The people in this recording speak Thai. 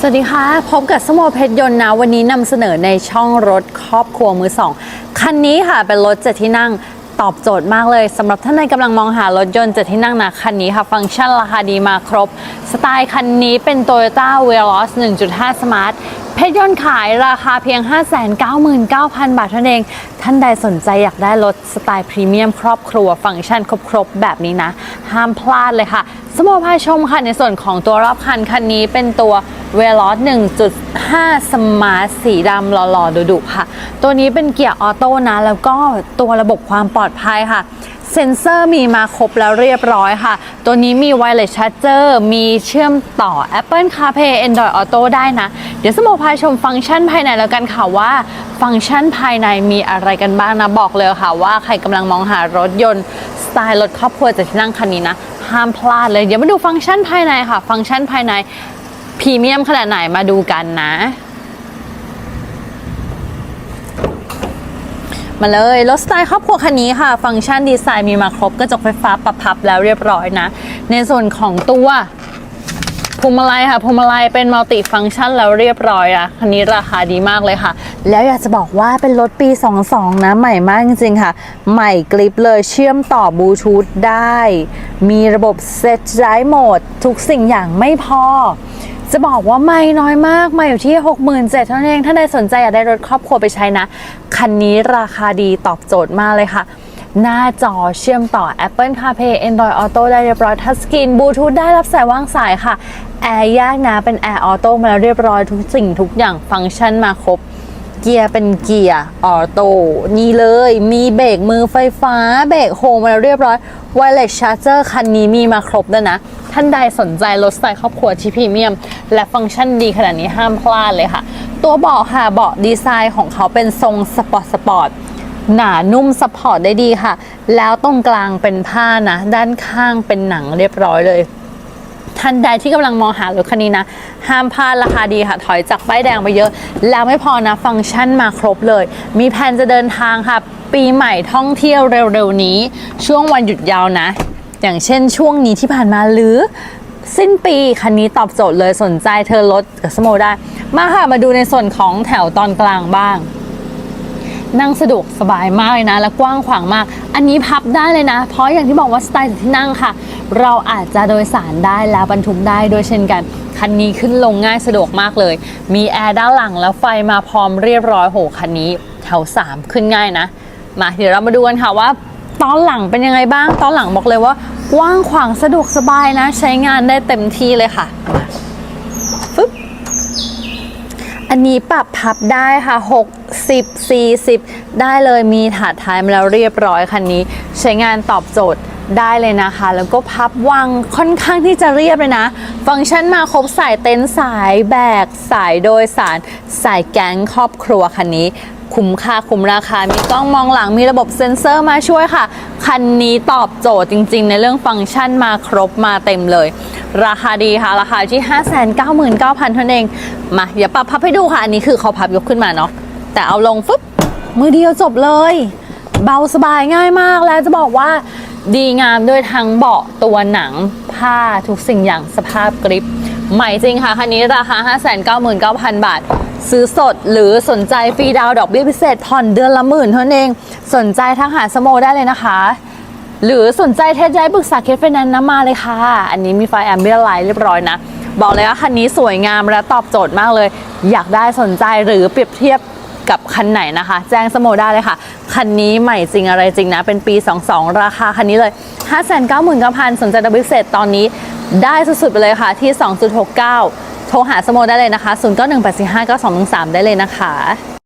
สวัสดีค่ะ พบกับสโมเพชรยนต์นะ วันนี้นำเสนอในช่องรถครอบครัวมือสองคันนี้ค่ะเป็นรถเจ็ดที่นั่งตอบโจทย์มากเลยสำหรับท่านใดกำลังมองหารถยนต์เจ็ดที่นั่งนะคันนี้ค่ะ ฟังก์ชันราคาดีมาครบ สไตล์คันนี้เป็น Toyota Veloz 1.5 Smart เพชรยนต์ขายราคาเพียง 599,000 บาทเท่านั้นเอง ท่านใดสนใจอยากได้รถสไตล์พรีเมียมครอบครัวฟังก์ชันครบๆ แบบนี้นะ ห้ามพลาดเลยค่ะสโมพาชมค่ะในส่วนของตัวรอบคันคันนี้เป็นตัว เวลอส1.5 สมาร์ทสีดำหล่อๆดุๆค่ะ ตัวนี้เป็นเกียร์ออโต้นะ แล้วก็ตัวระบบความปลอดภัยค่ะ เซ็นเซอร์มีมาครบแล้วเรียบร้อยค่ะ ตัวนี้มี Wireless Charger มีเชื่อมต่อ Apple CarPlay Android Auto ได้นะ เดี๋ยวสโมพาชมฟังก์ชันภายในแล้วกันค่ะว่าฟังก์ชันภายในมีอะไรกันบ้างนะ บอกเลยค่ะว่าใครกำลังมองหารถยนต์สไตล์รถครอบครัวจะที่นั่งคันนี้นะห้ามพลาดเลย เดี๋ยวมาดูฟังก์ชันภายในค่ะ ฟังก์ชันภายใน พรีเมียมขนาดไหนมาดูกันนะ มาเลยรถสไตล์ครอบครัวคันนี้ค่ะ ฟังก์ชันดีไซน์มีมาครบกระจกไฟฟ้าปรับพับแล้วเรียบร้อยนะ ในส่วนของตัวพวงมาลัยค่ะพวงมาลัยเป็นมัลติฟังก์ชันแล้วเรียบร้อยอะคันนี้ราคาดีมากเลยค่ะ แล้วอยากจะบอกว่าเป็นรถปี 22 นะ ใหม่มากจริงๆค่ะ ใหม่กริปเลยเชื่อมต่อบลูทูธได้ มีระบบเซตไดโหมดทุกสิ่งอย่างไม่พอ จะบอกว่าไม่น้อยมากไม่อยู่ที่ 67,000เท่านั้นเองถ้าใดสนใจอยากได้รถครอบครัวไปใช้นะ คันนี้ราคาดีตอบโจทย์มากเลยค่ะ หน้าจอเชื่อมต่อ Apple CarPlay Android Auto ได้เรียบร้อยทัชสกรีนบลูทูธได้รับสายว่างสายค่ะแอร์แยกนะเป็นแอร์ออโต้มาแล้วเรียบร้อยทุกสิ่งทุกอย่างฟังก์ชันมาครบเกียร์เป็นเกียร์ออโต้นี่เลยมีเบรกมือไฟฟ้า เบรกโฮมมาแล้วเรียบร้อย Wireless Charger คันนี้มีมาครบด้วยนะ ท่านใดสนใจรถสไตล์ครอบครัวที่พรีเมียม และฟังก์ชันดีขนาดนี้ห้ามพลาดเลยค่ะ ตัวเบาะค่ะเบาะดีไซน์ของเขาเป็นทรงสปอร์ตสปอร์ตหนานุ่มสปอร์ตได้ดีค่ะ แล้วตรงกลางเป็นผ้านะ ด้านข้างเป็นหนังเรียบร้อยเลยท่านใดที่กำลังมองหารถคันนี้นะ ห้ามพลาดราคาดีค่ะ ถอยจากป้ายแดงไปเยอะ แล้วไม่พอนะ ฟังก์ชันมาครบเลย มีแผนจะเดินทางค่ะ ปีใหม่ท่องเที่ยวเร็วๆนี้ ช่วงวันหยุดยาวนะ อย่างเช่นช่วงนี้ที่ผ่านมาหรือสิ้นปีคันนี้ตอบโจทย์เลยสนใจเธอรถกับสโมได้ มาค่ะมาดูในส่วนของแถวตอนกลางบ้าง นั่งสะดวกสบายมากเลยนะ และกว้างขวางมาก อันนี้พับได้เลยนะ เพราะอย่างที่บอกว่าสไตล์ที่นั่งค่ะ เราอาจจะโดยสารได้แล้วบรรทุกได้โดยเช่นกัน คันนี้ขึ้นลงง่ายสะดวกมากเลย มีแอร์ด้านหลังแล้วไฟมาพร้อมเรียบร้อยโหคันนี้แถว 3 ขึ้นง่ายนะ มาเดี๋ยวเรามาดูกันค่ะว่า ตอนหลังเป็นยังไงบ้าง ตอนหลังบอกเลยว่ากว้างขวางสะดวกสบายนะ ใช้งานได้เต็มที่เลยค่ะฟึบอันนี้ปรับพับได้ค่ะ 60 40 ได้เลยมีถาดท้ายมาแล้วเรียบร้อยคันนี้ ใช้งานตอบโจทย์ได้เลยนะคะ แล้วก็พับวางค่อนข้างที่จะเรียบเลยนะ ฟังก์ชันมาครบสายเต็นท์สายแบก สายโดยสาร สายแก๊งครอบครัวคันนี้ คุ้มค่าคุ้มราคา มีกล้องมองหลังมีระบบเซ็นเซอร์มาช่วยค่ะ คันนี้ตอบโจทย์จริงๆ ในเรื่องฟังก์ชันมาครบมาเต็มเลย ราคาดีค่ะ ราคาที่ 599,000เท่านั้นเอง มาเดี๋ยวปรับพับให้ดูค่ะ อันนี้คือเขาพับยกขึ้นมาเนาะแต่เอาลงฟึบมือเดียวจบเลย เบาสบายง่ายมากแล้วจะบอกว่าดีงามด้วยทั้งเบาะตัวหนังผ้าทุกสิ่งอย่างสภาพกริปใหม่จริงค่ะ คันนี้ราคา 599,000 บาท ซื้อสดหรือสนใจฟรีดาวดอกเบี้ยพิเศษผ่อนเดือนละหมื่นเท่านั้นเอง สนใจทักหาสโมได้เลยนะคะ หรือสนใจเทสย้ายปรึกษาเคสไฟแนนซ์นะมาเลยค่ะ อันนี้มีไฟแอมเบียไลท์เรียบร้อยนะ บอกเลยว่าคันนี้สวยงามและตอบโจทย์มากเลย อยากได้สนใจหรือเปรียบเทียบกับคันไหนนะคะ แจ้งสโมได้เลยค่ะ คันนี้ใหม่จริงอะไรจริงนะ เป็นปี 22 ราคาคันนี้เลย 599,000สนใจดับเบิลเศษตอนนี้ได้สุดๆไปเลยค่ะที่ 2.69 โทรหาสโมได้เลยนะคะ 0918459213 ได้เลยนะคะ